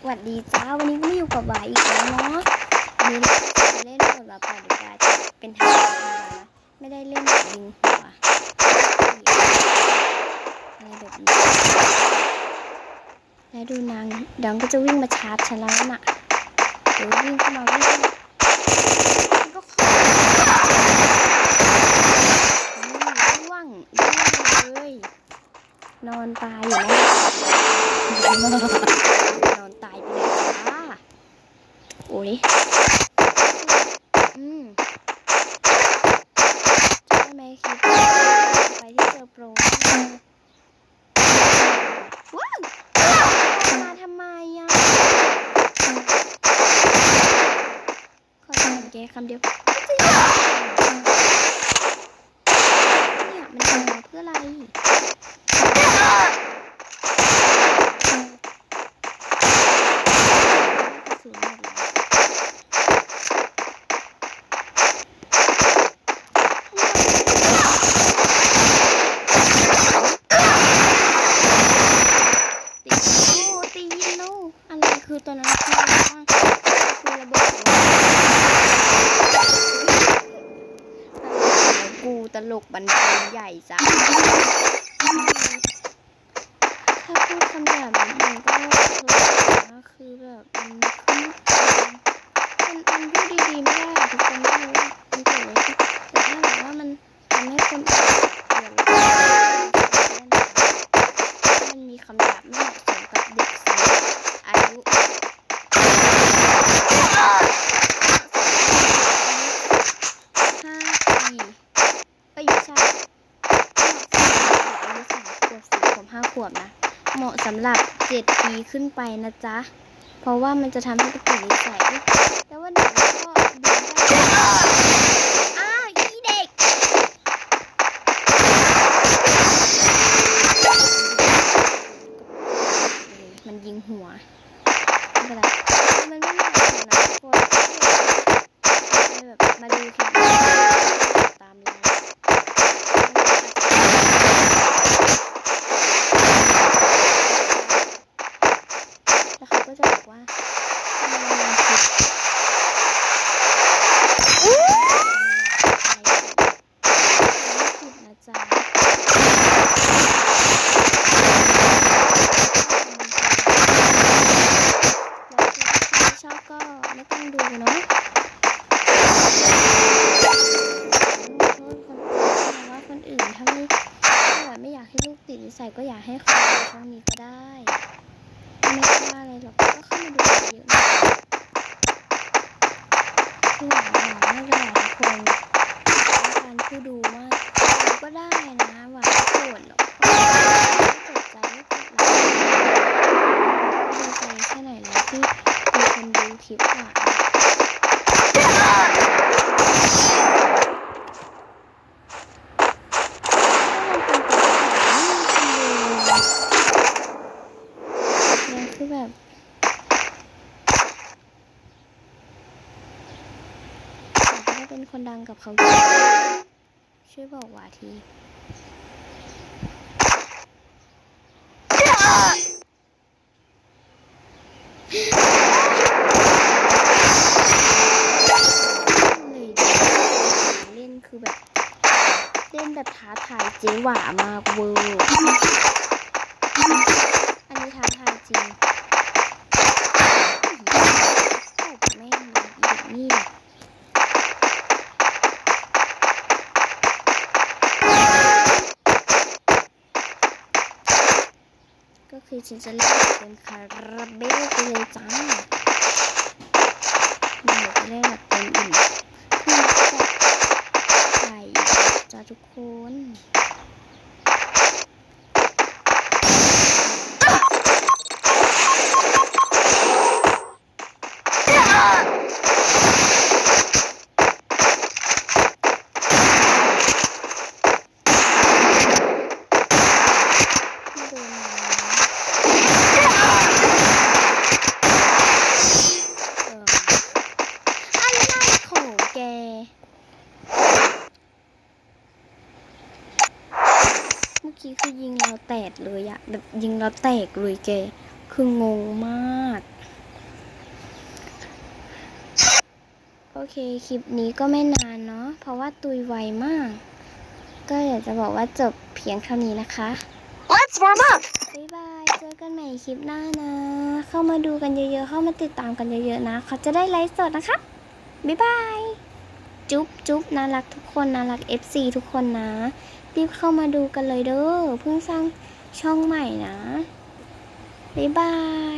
สวัสดีจ้าวันนี้ก็มาอยู่กับวายอีกแล้วเนาะวันนี้เราจะเล่นบทบาทปาดิกาจะเป็นทางธรรมดานะไม่ได้เล่นแบบยิงหัวอะไรแบบนี้แล้วดูนางเดี๋ยวมันก็จะวิ่งมาชาร์จฉันแล้วน่ะเดี๋ยววิ่งเข้ามาวิ่งเข้ามาก็ขอนี่ร่วงร่วงเลยนอนตายอยู่แล้ว นอนตายไปเลยจ้า โอ้ยอืมใช่ไหมคลิปไปที่เจอโปรว้าวมาทำไมอะขอถามแกคำเดียวเนี่ยมันทำมาเพื่ออะไร กระสุนหมดแล้วตีโอ้ตียินโนอะไรคือตัวนั้นคืออะไรวะคือระเบิดเหรอกู ตลกบันเทิงใหญ่จ้ะถ้าพูดคำหยาบนิดนึงก็คือแบบมันมันมันพูดดีๆไม่ได้ทุกคนไม่รู้ ห้าขวบนะ เหมาะสำหรับเจ็ดปีขึ้นไปนะจ๊ะ เพราะว่ามันจะทำให้เกิดนิสัยแต่ว่าเด็กก็ดูได้อ้าวอีเด็กมันยิงหัวไม่เป็นไรมันไม่น่าเกลียดนะ นะจ๊ะแล้วถ้าไม่ชอบก็ไม่ต้องดูเนาะโทษคนว่าคนอื่นถ้าไม่ถ้าแบบไม่อยากให้ลูกติดนิสัยก็อยากให้เขาดูช่องนี้ก็ได้ ไม่ว่าอะไรหรอกก็เข้ามาดูเยอะนะ คือหวังหวังว่าจะหลายคนต้องการผู้ดูว่าดูก็ได้นะหวังไม่โกรธหรอกไม่ตกใจไม่กดไลค์ดีใจแค่ไหนแล้วที่มีคนดูคลิปหวานยังคือแบบอยากจะได้เป็น คนดังกับเขาช่วยบอกว่าทีเล่นคือแบบ เล่นแบบท้าทายเจ๊หว่ามากเวอร์ ที่ฉันจะเล่นเป็นคาราเบลไปเลยจ้า จ เมื่อกี้คือยิงเราแตกเลยอะแบบยิงเราแตกเลยแก คืองงมาก โอเค คลิปนี้ก็ไม่นานเนาะ เพราะว่าตุยไวมาก ก็อยากจะบอกว่าจบเพียงเท่านี้นะคะ Let's warm up บ๊ายบาย เจอกันใหม่คลิปหน้านะ เข้ามาดูกันเยอะๆ เข้ามาติดตามกันเยอะๆนะ เขาจะได้ไลฟ์สดนะคะ บ๊ายบาย จุ๊บจุ๊บน่ารักทุกคนน่ารัก FC ทุกคนนะ รีบเข้ามาดูกันเลยเด้อเพิ่งสร้างช่องใหม่นะ บ๊ายบาย